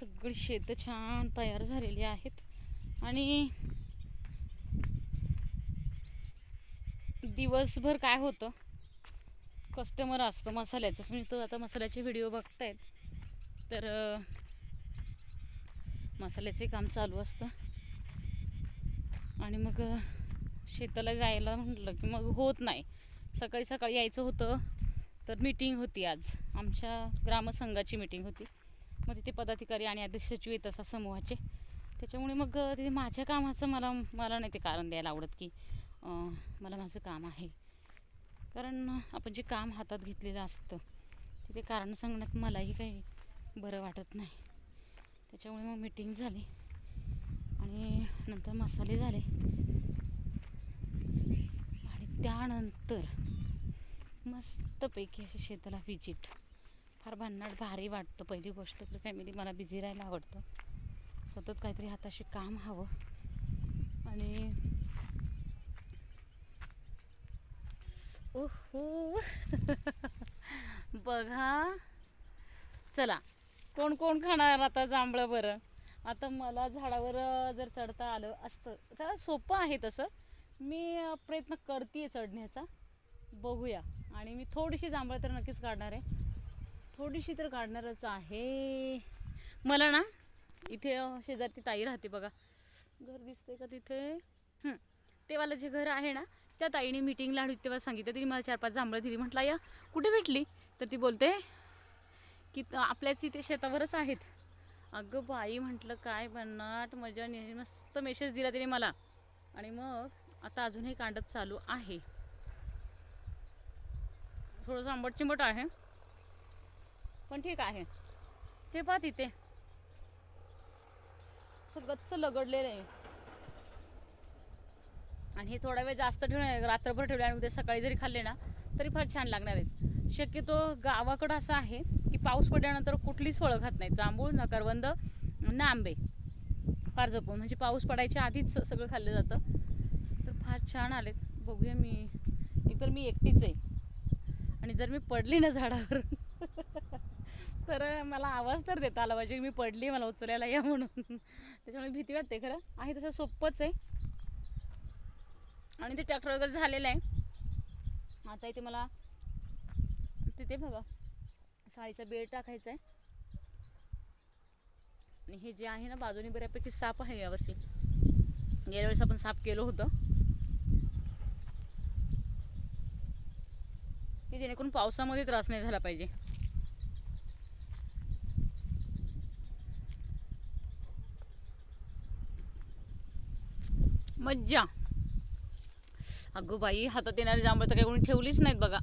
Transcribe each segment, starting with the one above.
सगळी शेतं छान तयार झालेली आहेत. आणि दिवसभर काय होतं? कस्टमर असतं मसाल्याचं. तुम्ही तो आता मसाल्याचे व्हिडिओ बघतायत. तर मसाल्याचे काम चालू असतं. आणि मग शेताला जायला म्हटलं की मग होत नाही. सकाळी सकाळी यायचं होतं. तर मीटिंग होती आज. आमच्या ग्रामसंघाची मीटिंग होती. मग तिथे पदाधिकारी आणि अध्यक्ष सचिव येत असतात समूहाचे. त्याच्यामुळे मग तिथे माझ्या कामाचं मला मला नाही ते कारण द्यायला आवडत की मला माझं काम आहे. कारण आपण जे काम हातात घेतलेलं असतं तिथे कारण सांगण्यात मलाही काही बरं वाटत नाही. त्याच्यामुळे मग मीटिंग झाली. आणि नंतर मसाले झाले. आणि त्यानंतर मस्तपैकी अशी शेताला विजिट फार भन्नाट भारी वाटतं. पहिली गोष्ट तर फॅमिली मला बिझी राहायला आवडतं. सतत काहीतरी हाताशी काम हवं. आणि ओहो. बघा. चला. कोण कोण खाणार आता जांभळं बरं? आता मला झाडावर जर चढता आलं असतं. तर सोपं आहे तसं. मी प्रयत्न करते आहे चढण्याचा. बघूया. आणि मी थोडीशी जांभळं तर नक्कीच काढणार आहे. थोडीशी तर काढणारच आहे. मला ना इथे शेजारती शेजारची ताई राहते बघा. घर दिसते का तिथे? हं. ते जे घर आहे ना त्या ताईने मीटिंगला आली तेव्हा सांगितलं. तिने मला चार पाच जांभळं दिली. म्हटलं या कुठे भेटली? तर ती बोलते की आपल्याच इथे शेतावरच आहेत. अगं बाई म्हटलं काय बनाट मजा ने- मस्त मेसेज दिला तिने मला. आणि मग आता अजूनही कांडप चालू आहे. थोडंसं आंबट चिंबट आहे. पण ठीक आहे. ते पहा तिथे. गच्च लगडलेलं आहे. आणि हे थोडा वेळ जास्त ठेवून रात्रभर ठेवले आणि उद्या सकाळी जरी खाल्ले ना तरी फार छान लागणार आहेत. शक्यतो गावाकडं असं आहे की पाऊस पडल्यानंतर कुठलीच फळं खात नाहीत. जांभूळ ना करवंद ना आंबे. फार जपून. म्हणजे पाऊस पडायच्या आधीच सगळं खाल्लं जातं. तर फार छान आलेत. बघूया मी. एकतर मी एकटीच आहे. आणि जर मी पडली ना झाडावर तर मला आवाज तर देता आला पाहिजे. मी पडली मला उचलायला या म्हणून. त्याच्यामुळे भीती वाटते खरं. आहे तसं सोपंच आहे. आणि ते ट्रॅक्टर वगैरे झालेलं आहे. आता इथे मला तिथे बघा. साडीचा बेळ टाकायचा आहे. आणि हे जे आहे ना बाजूने बऱ्यापैकी साप आहे यावर्षी. गेल्या वेळेस आपण साफ केलं होतं. की जेणेकरून पावसामध्ये त्रास नाही झाला पाहिजे. मज्जा. अगो बाई हातात येणारी जांभळं तर काही कोणी ठेवलीच नाहीत बघा.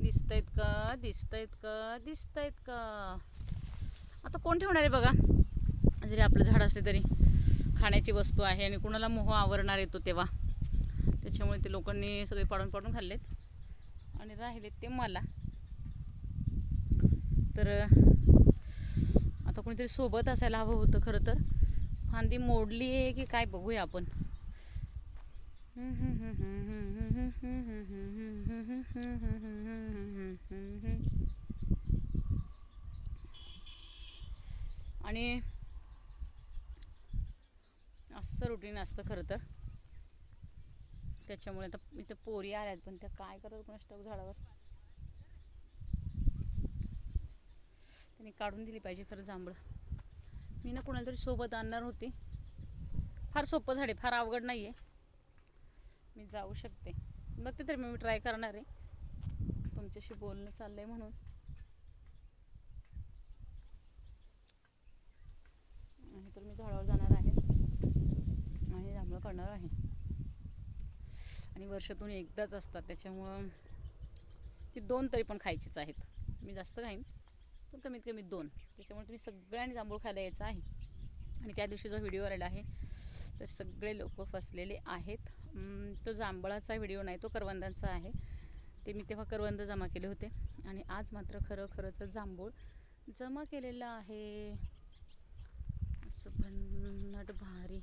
दिसतायत का? दिसतायत का? दिसतायत का? आता कोण ठेवणार आहे बघा? जरी आपलं झाड असले तरी खाण्याची वस्तू आहे आणि कुणाला मोह आवरणार येतो तेव्हा. त्याच्यामुळे ते लोकांनी सगळे पाडून पाडून खाल्लेत आणि राहिलेत ते मला. तर आता कोणीतरी सोबत असायला हवं होतं खरं तर. फांदी मोडली आहे की काय बघूया आपण. आणि असं रुटीन असतं खरं तर. त्याच्यामुळे आता इथं पोरी आल्यात पण त्या काय करत कोण स्टॉक झाडावर. त्यांनी काढून दिली पाहिजे खरं जांभळं. मी ना कोणाला तरी सोबत आणणार होती. फार सोपं झाडे फार अवघड नाही आहे मी जाऊ शकते. बघते तरी मी ट्राय करणार आहे. तुमच्याशी बोलणं चाललं आहे म्हणून. आणि तर मी झाडावर जाणार आहे. आणि जांभळं करणार आहे. आणि वर्षातून एकदाच असतात त्याच्यामुळं ती दोन तरी पण खायचीच आहेत. मी जास्त खाईन. पण कमीत कमी दोन. त्याच्यामुळे तुम्ही सगळ्यांनी जांभूळ खायला यायचं आहे. आणि त्या दिवशी जो व्हिडिओ आलेला आहे तर सगळे लोक फसलेले आहेत. तो जांभळाचा व्हिडिओ नाही तो करवंदांचा आहे. ते मी तेव्हा करवंद जमा केले होते. आणि आज मात्र खरं खरंच जांभूळ जमा केलेलं आहे. असं भन्नाट भारी.